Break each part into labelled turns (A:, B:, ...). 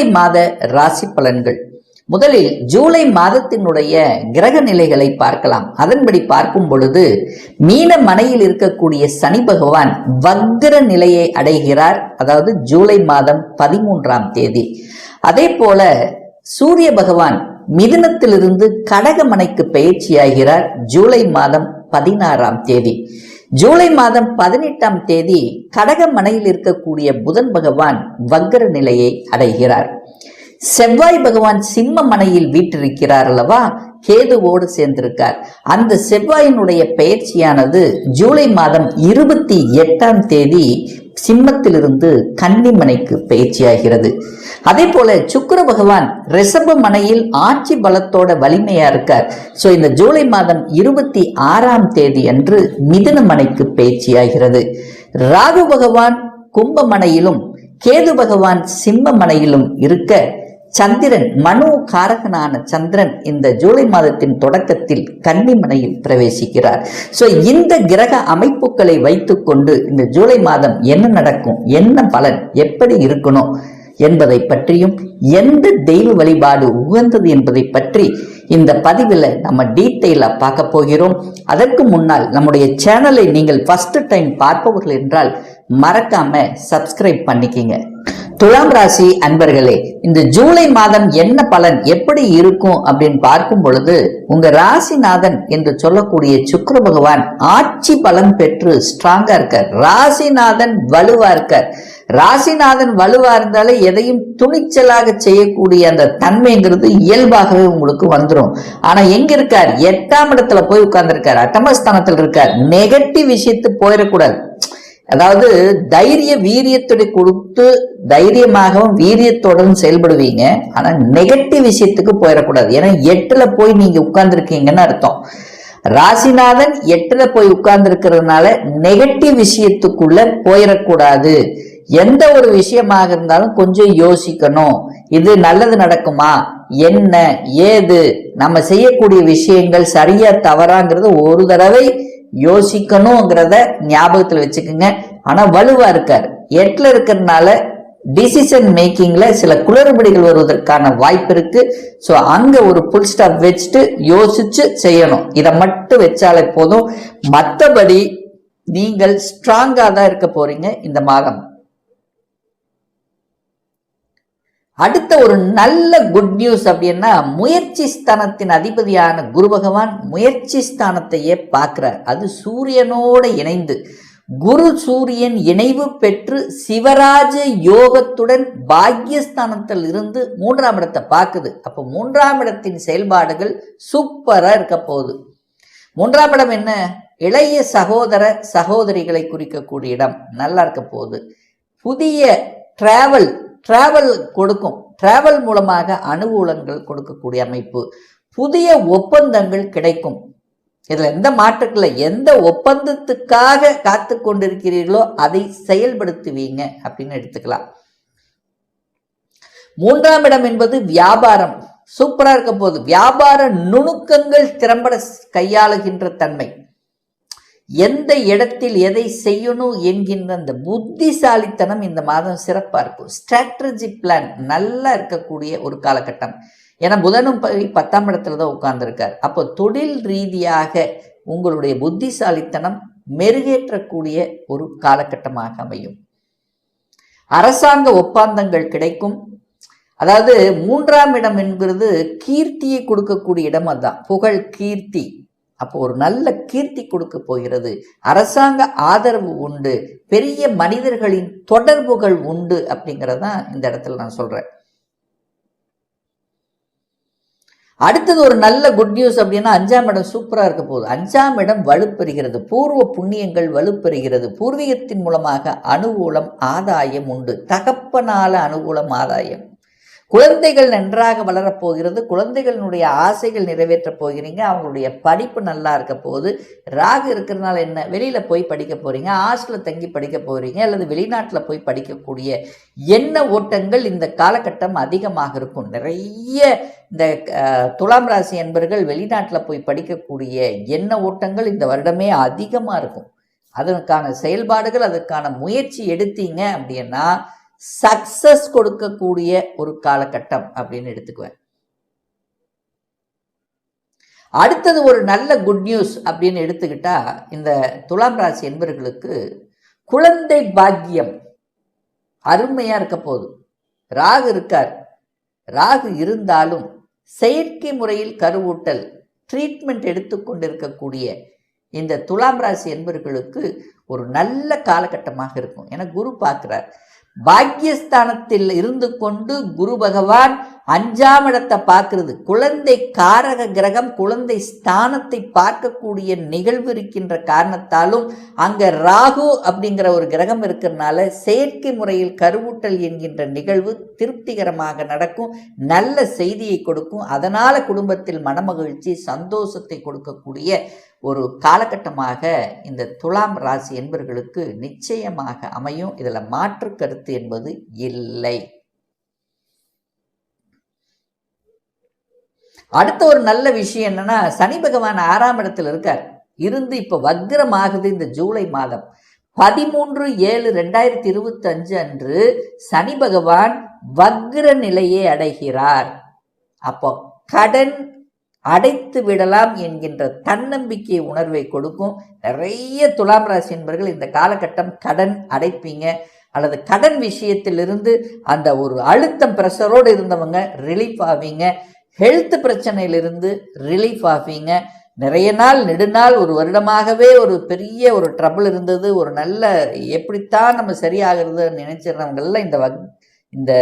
A: ஜூலை மாத ராசி பலன்கள். முதலில் ஜூலை மாதத்தினுடைய கிரக நிலைகளை பார்க்கலாம். அதன்படி பார்க்கும் பொழுது மீன மனையில் இருக்கக்கூடிய சனி பகவான் வக்ர நிலையை அடைகிறார். அதாவது ஜூலை மாதம் பதிமூன்றாம் தேதி. அதே போல சூரிய பகவான் மிதுனத்திலிருந்து கடகமனைக்கு பயிற்சியாகிறார் ஜூலை மாதம் பதினாறாம் தேதி. ஜூலை மாதம் பதினெட்டாம் தேதி கடகமனையில் இருக்கக்கூடிய புதன் பகவான் வக்கர நிலையை அடைகிறார். செவ்வாய் பகவான் சிம்ம மனையில் வீற்றிருக்கிறார் அல்லவா? கேதுவோடு சேர்ந்திருக்கார். அந்த செவ்வாயினுடைய பயிற்சியானது ஜூலை மாதம் இருபத்தி எட்டாம் தேதி சிம்மத்திலிருந்து கன்னிமனைக்கு பயிற்சியாகிறது. அதே போல சுக்கர பகவான் ரிஷப மனையில் ஆட்சி பலத்தோட வலிமையா இருக்கார். ஸோ இந்த ஜூலை மாதம் இருபத்தி ஆறாம் தேதி அன்று மிதுன மனைக்கு பயிற்சியாகிறது. ராகு பகவான் கும்பமனையிலும் கேது பகவான் சிம்ம மனையிலும் இருக்க சந்திரன் மனு காரகனான சந்திரன் இந்த ஜூலை மாதத்தின் தொடக்கத்தில் கன்னிமனையில் பிரவேசிக்கிறார். சோ இந்த கிரக அமைப்புகளை வைத்துக்கொண்டு இந்த ஜூலை மாதம் என்ன நடக்கும் என்ன பலன் எப்படி இருக்கணும் என்பதை பற்றியும் எந்த தெய்வ வழிபாடு உகந்தது என்பதை பற்றி இந்த பதிவில் நம்ம டீட்டெயிலாக பார்க்க போகிறோம். அதற்கு முன்னால் நம்முடைய சேனலை நீங்கள் ஃபஸ்ட்டு டைம் பார்ப்பவர்கள் என்றால் மறக்காம சப்ஸ்கிரைப் பண்ணிக்கிங்க. துலாம் ராசி அன்பர்களே இந்த ஜூலை மாதம் என்ன பலன் எப்படி இருக்கும் அப்படின்னு பார்க்கும் பொழுது உங்க ராசிநாதன் என்று சொல்லக்கூடிய சுக்கர பகவான் ஆட்சி பலன் பெற்று ஸ்ட்ராங்கா இருக்கார். ராசிநாதன் வலுவா இருக்கார். ராசிநாதன் வலுவா இருந்தாலே எதையும் துணிச்சலாக செய்யக்கூடிய அந்த தன்மைங்கிறது இயல்பாகவே உங்களுக்கு வந்துடும் ஆனா எங்க இருக்கார்? எட்டாம் இடத்துல போய் உட்கார்ந்துருக்கார். அட்டமஸ்தானத்தில் இருக்கார். நெகட்டிவ் விஷயத்து போயிடக்கூடாது. அதாவது தைரிய வீரியத்துடைய கொடுத்து தைரியமாகவும் வீரியத்தோடும் செயல்படுவீங்க. ஆனா நெகட்டிவ் விஷயத்துக்கு போயிடக்கூடாது. ஏன்னா எட்டுல போய் நீங்க உட்கார்ந்துருக்கீங்கன்னு அர்த்தம். ராசிநாதன் எட்டுல போய் உட்கார்ந்து இருக்கிறதுனால நெகட்டிவ் விஷயத்துக்குள்ள போயிடக்கூடாது. எந்த ஒரு விஷயமாக இருந்தாலும் கொஞ்சம் யோசிக்கணும். இது நல்லது நடக்குமா? என்ன? ஏது? நம்ம செய்யக்கூடிய விஷயங்கள் சரியா தவறாங்கிறது ஒரு தடவை யோசிக்கணுங்கிறத ஞாபகத்தில் வச்சுக்கோங்க. ஆனால் வலுவாக இருக்கார். எட்டில் இருக்கிறதுனால டிசிஷன் மேக்கிங்ல சில குளறுபடிகள் வருவதற்கான வாய்ப்பு இருக்கு. ஸோ அங்க ஒரு புல் ஸ்டாப் வச்சுட்டு யோசிச்சு செய்யணும். இதை மட்டும் வச்சாலே போதும். மற்றபடி நீங்கள் ஸ்ட்ராங்காக தான் இருக்க போறீங்க இந்த மாதம். அடுத்த ஒரு நல்ல குட் நியூஸ் அப்படின்னா முயற்சி ஸ்தானத்தின் அதிபதியான குரு பகவான் முயற்சி ஸ்தானத்தையே பார்க்குறார். அது சூரியனோடு இணைந்து. குரு சூரியன் இணைவு பெற்று சிவராஜ யோகத்துடன் பாக்யஸ்தானத்தில் இருந்து மூன்றாம் இடத்தை பார்க்குது. அப்போ மூன்றாம் இடத்தின் செயல்பாடுகள் சூப்பராக இருக்க போகுது. மூன்றாம் இடம் என்ன? இளைய சகோதர சகோதரிகளை குறிக்கக்கூடிய இடம். நல்லா இருக்க போகுது. புதிய டிராவல் டிராவல் கொடுக்கும். டிராவல் மூலமாக அனுகூலங்கள் கொடுக்கக்கூடிய அமைப்பு. புதிய ஒப்பந்தங்கள் கிடைக்கும். இதில் எந்த மாற்றத்தில் எந்த ஒப்பந்தத்துக்காக காத்து கொண்டிருக்கிறீர்களோ அதை செயல்படுத்துவீங்க அப்படின்னு எடுத்துக்கலாம். மூன்றாம் இடம் என்பது வியாபாரம். சூப்பராக இருக்க போது வியாபார நுணுக்கங்கள் திறம்பட கையாளுகின்ற தன்மை. எந்த இடத்தில் எதை செய்யணும் என்கின்ற அந்த புத்திசாலித்தனம் இந்த மாதம் சிறப்பாக இருக்கும் ஸ்ட்ராட்டஜி பிளான் நல்லா இருக்கக்கூடிய ஒரு காலகட்டம். ஏன்னா புதனும் பத்தாம் இடத்துல தான் உட்கார்ந்துருக்கார். அப்போ தொழில் ரீதியாக உங்களுடைய புத்திசாலித்தனம் மெருகேற்றக்கூடிய ஒரு காலகட்டமாக அமையும். அரசாங்க ஒப்பந்தங்கள் கிடைக்கும். அதாவது மூன்றாம் இடம் என்கிறது கீர்த்தியை கொடுக்கக்கூடிய இடம் அதுதான். புகழ் கீர்த்தி. அப்போ ஒரு நல்ல கீர்த்தி கொடுக்க போகிறது. அரசாங்க ஆதரவு உண்டு. பெரிய மனிதர்களின் தொடர்புகள் உண்டு அப்படிங்கிறதான் இந்த இடத்துல நான் சொல்றேன். அடுத்தது ஒரு நல்ல குட் நியூஸ் அப்படின்னா அஞ்சாம் இடம் சூப்பராக இருக்க போகுது. அஞ்சாம் இடம் வலுப்பெறுகிறது. பூர்வ புண்ணியங்கள் வலுப்பெறுகிறது. பூர்வீகத்தின் மூலமாக அனுகூலம் ஆதாயம் உண்டு. தகப்பனால அனுகூலம் ஆதாயம். குழந்தைகள் நன்றாக வளரப்போகிறது குழந்தைகளினுடைய ஆசைகள் நிறைவேற்றப் போகிறீங்க அவங்களுடைய படிப்பு நல்லா இருக்க போகுது ராகு இருக்கிறதுனால என்ன வெளியில் போய் படிக்க போகிறீங்க ஹாஸ்டலில் தங்கி படிக்க போகிறீங்க அல்லது வெளிநாட்டில் போய் படிக்கக்கூடிய எண்ண ஓட்டங்கள் இந்த காலகட்டம் அதிகமாக இருக்கும். நிறைய இந்த துலாம் ராசி என்பர்கள் வெளிநாட்டில் போய் படிக்கக்கூடிய எண்ண ஓட்டங்கள் இந்த வருடமே அதிகமாக இருக்கும். அதற்கான செயல்பாடுகள் அதற்கான முயற்சி எடுத்தீங்க அப்படின்னா சக்சஸ் கொடுக்கக்கூடிய ஒரு காலகட்டம் அப்படின்னு எடுத்துக்குவேன். அடுத்தது ஒரு நல்ல குட் நியூஸ் அப்படின்னு எடுத்துக்கிட்டா இந்த துலாம் ராசி என்பவர்களுக்கு குழந்தை பாக்கியம் அருமையா இருக்க போகுது. ராகு இருக்கார். ராகு இருந்தாலும் செயற்கை முறையில் கருவூட்டல் ட்ரீட்மெண்ட் எடுத்துக்கொண்டிருக்கக்கூடிய இந்த துலாம் ராசி என்பவர்களுக்கு ஒரு நல்ல காலகட்டமாக இருக்கும். ஏன்னா குரு பார்க்குறார். பாக்கியஸ்தானத்தில் இருந்து கொண்டு குரு பகவான் அஞ்சாம் இடத்தை பார்க்கறது. குழந்தை காரக கிரகம் குழந்தை ஸ்தானத்தை பார்க்கக்கூடிய நிகழ்வு இருக்கின்ற காரணத்தாலும் அங்க ராகு அப்படிங்கிற ஒரு கிரகம் இருக்கிறதுனால செயற்கை முறையில் கருவூட்டல் என்கின்ற நிகழ்வு திருப்திகரமாக நடக்கும் நல்ல செய்தியை கொடுக்கும். அதனால குடும்பத்தில் மனமகிழ்ச்சி சந்தோஷத்தை கொடுக்கக்கூடிய ஒரு காலகட்டமாக இந்த துலாம் ராசி என்பவர்களுக்கு நிச்சயமாக அமையும். இதில் மாற்று கருத்து என்பது இல்லை. அடுத்த ஒரு நல்ல விஷயம் என்னன்னா சனி பகவான் ஆறாம் இடத்துல இருக்கார். இருந்து இப்போ வக்ரமாகுது இந்த ஜூலை மாதம். பதிமூன்று ஏழு ரெண்டாயிரத்தி இருபத்தி அஞ்சு அன்று சனி பகவான் வக்ர நிலையை அடைகிறார். அப்போ கடன் அடைத்து விடலாம் என்கின்ற தன்னம்பிக்கை உணர்வை கொடுக்கும். நிறைய துலாம் ராசி என்பவர்கள் இந்த காலகட்டம் கடன் அடைப்பீங்க. அல்லது கடன் விஷயத்திலிருந்து அந்த ஒரு அழுத்தம் ப்ரெஷரோடு இருந்தவங்க ரிலீஃப் ஆவீங்க. ஹெல்த் பிரச்சனையிலிருந்து ரிலீஃப் ஆவீங்க. நிறைய நாள் நெடுநாள் ஒரு வருடமாகவே ஒரு பெரிய ஒரு ட்ரபிள் இருந்தது. ஒரு நல்ல எப்படித்தான் நம்ம சரியாகிறது நினைச்சிடறவங்கெல்லாம் இந்த வக் இந்த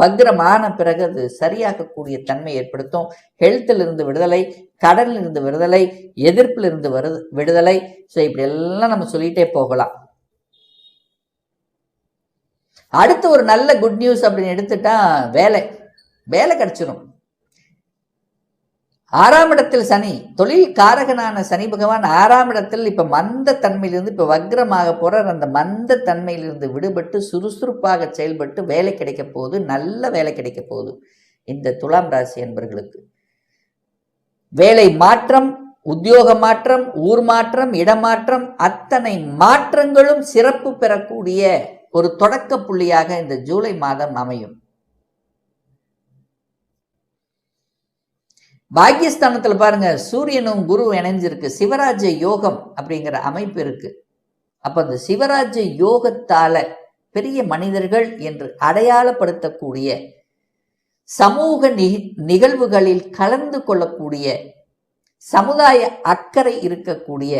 A: வக்ரமான பிறகு அது சரியாகக்கூடிய தன்மை ஏற்படுத்தும். ஹெல்த்தில் இருந்து விடுதலை கடனில் இருந்து விடுதலை எதிர்ப்பில் இருந்து வரு விடுதலை. ஸோ இப்படி எல்லாம் நம்ம சொல்லிகிட்டே போகலாம். அடுத்து ஒரு நல்ல குட் நியூஸ் அப்படின்னு எடுத்துட்டா வேலை. வேலை கிடச்சிரும். ஆறாம் இடத்தில் சனி தொழில் காரகனான சனி பகவான் ஆறாம் இடத்தில் இப்ப மந்த தன்மையிலிருந்து இப்ப வக்ரமாக போறார். அந்த மந்த தன்மையிலிருந்து விடுபட்டு சுறுசுறுப்பாக செயல்பட்டு வேலை கிடைக்க போகுது நல்ல வேலை கிடைக்க போகுது இந்த துலாம் ராசி என்பர்களுக்கு வேலை மாற்றம் உத்தியோக மாற்றம் ஊர் மாற்றம் இடமாற்றம் அத்தனை மாற்றங்களும் சிறப்பு பெறக்கூடிய ஒரு தொடக்க புள்ளியாக இந்த ஜூலை மாதம் அமையும். பாக்கியஸ்தானத்தில் பாருங்க சூரியனும் குரு இணைஞ்சிருக்கு. சிவராஜ யோகம் அப்படிங்கிற அமைப்பு இருக்கு. அப்போ அந்த சிவராஜ யோகத்தால பெரிய மனிதர்கள் என்று அடையாளப்படுத்தக்கூடிய சமூக நிகழ்வுகளில் கலந்து கொள்ளக்கூடிய சமுதாய அக்கறை இருக்கக்கூடிய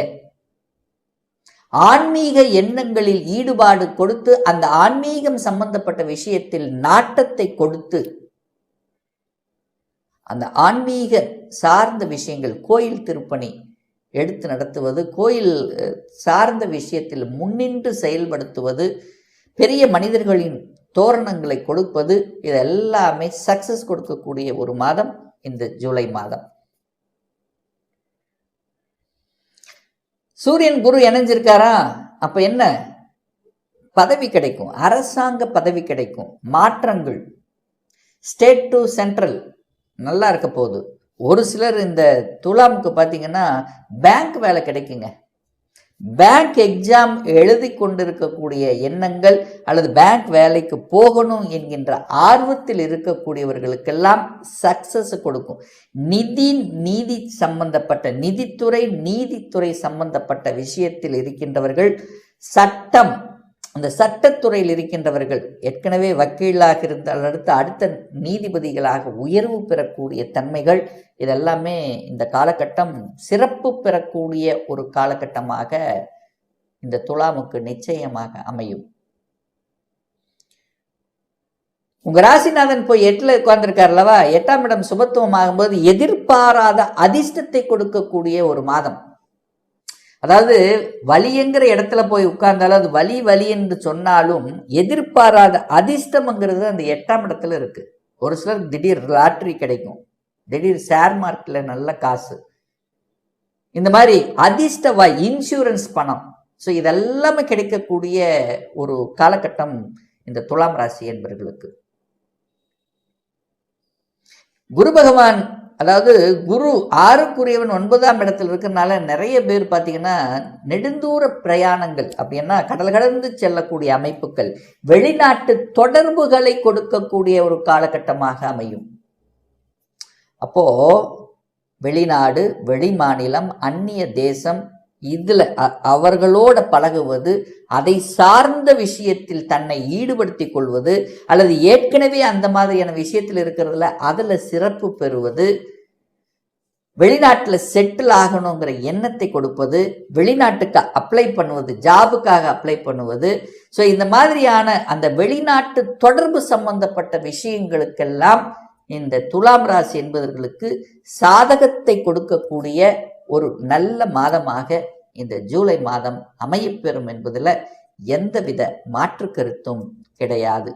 A: ஆன்மீக எண்ணங்களில் ஈடுபாடு கொடுத்து அந்த ஆன்மீகம் சம்பந்தப்பட்ட விஷயத்தில் நாட்டத்தை கொடுத்து அந்த ஆன்மீக சார்ந்த விஷயங்கள் கோயில் திருப்பணி எடுத்து நடத்துவது கோயில் சார்ந்த விஷயத்தில் முன்னின்று செயல்படுத்துவது பெரிய மனிதர்களின் தோரணங்களை கொடுப்பது இதெல்லாமே சக்சஸ் கொடுக்கக்கூடிய ஒரு மாதம் இந்த ஜூலை மாதம். சூரியன் குரு இணைஞ்சிருக்காரா? அப்ப என்ன? பதவி கிடைக்கும். அரசாங்க பதவி கிடைக்கும். மாற்றங்கள். State to central. நல்லா இருக்க போகுது. ஒரு சிலர் இந்த துலாமுக்கு பார்த்தீங்கன்னா பேங்க் வேலை கிடைக்குங்க. பேங்க் எக்ஸாம் எழுதி கொண்டிருக்கக்கூடிய எண்ணங்கள் அல்லது பேங்க் வேலைக்கு போகணும் என்கின்ற ஆர்வத்தில் இருக்கக்கூடியவர்களுக்கெல்லாம் சக்சஸ் கொடுக்கும். நிதி நீதி சம்பந்தப்பட்ட நிதித்துறை நீதித்துறை சம்பந்தப்பட்ட விஷயத்தில் இருக்கின்றவர்கள் சட்டம் அந்த சட்டத்துறையில் இருக்கின்றவர்கள் ஏற்கனவே வக்கீலாக இருந்தால் அடுத்து அடுத்த நீதிபதிகளாக உயர்வு பெறக்கூடிய தன்மைகள் இதெல்லாமே இந்த காலகட்டம் சிறப்பு பெறக்கூடிய ஒரு காலகட்டமாக இந்த துலாமுக்கு நிச்சயமாக அமையும். உங்க ராசிநாதன் போய் எட்டுல உட்கார்ந்துருக்கார் அல்லவா? எட்டாம் இடம் சுபத்துவம் ஆகும்போது எதிர்பாராத அதிர்ஷ்டத்தை கொடுக்கக்கூடிய ஒரு மாதம். அதாவது வலிங்கிற இடத்துல போய் உட்கார்ந்தாலும் அது வலி வலி என்று சொன்னாலும் எதிர்பாராத அதிர்ஷ்டம்ங்கிறது அந்த எட்டாம் இடத்துல இருக்கு. ஒரு சிலர் திடீர் லாட்ரி கிடைக்கும். திடீர் ஷேர் மார்க்கெட்டில் நல்ல காசு. இந்த மாதிரி அதிர்ஷ்டவா இன்சூரன்ஸ் பணம். ஸோ இதெல்லாமே கிடைக்கக்கூடிய ஒரு காலகட்டம் இந்த துலாம் ராசி என்பவர்களுக்கு குரு பகவான் அதாவது குரு ஆறுக்குரியவன் ஒன்பதாம் இடத்துல இருக்கிறனால நிறைய பேர் பார்த்தீங்கன்னா நெடுந்தூர பிரயாணங்கள். அப்படின்னா கடல் கடந்து செல்லக்கூடிய அமைப்புகள். வெளிநாட்டு தொடர்புகளை கொடுக்கக்கூடிய ஒரு காலகட்டமாக அமையும். அப்போ வெளிநாடு வெளிமாநிலம் அந்நிய தேசம் இதில் அ- அவர்களோட பழகுவது அதை சார்ந்த விஷயத்தில் தன்னை ஈடுபடுத்திக் கொள்வது அல்லது ஏற்கனவே அந்த மாதிரியான விஷயத்தில் இருக்கிறதுல அதில் சிறப்பு பெறுவது வெளிநாட்டில் செட்டில் ஆகணுங்கிற எண்ணத்தை கொடுப்பது வெளிநாட்டுக்கு அப்ளை பண்ணுவது ஜாபுக்காக அப்ளை பண்ணுவது. ஸோ இந்த மாதிரியான அந்த வெளிநாட்டு தொடர்பு சம்பந்தப்பட்ட விஷயங்களுக்கெல்லாம் இந்த துலாம் ராசி என்பவர்களுக்கு சாதகத்தை கொடுக்கக்கூடிய ஒரு நல்ல மாதமாக இந்த ஜூலை மாதம் அமையப்பெறும் என்பதில் எந்தவித மாற்று கருத்தும் கிடையாது.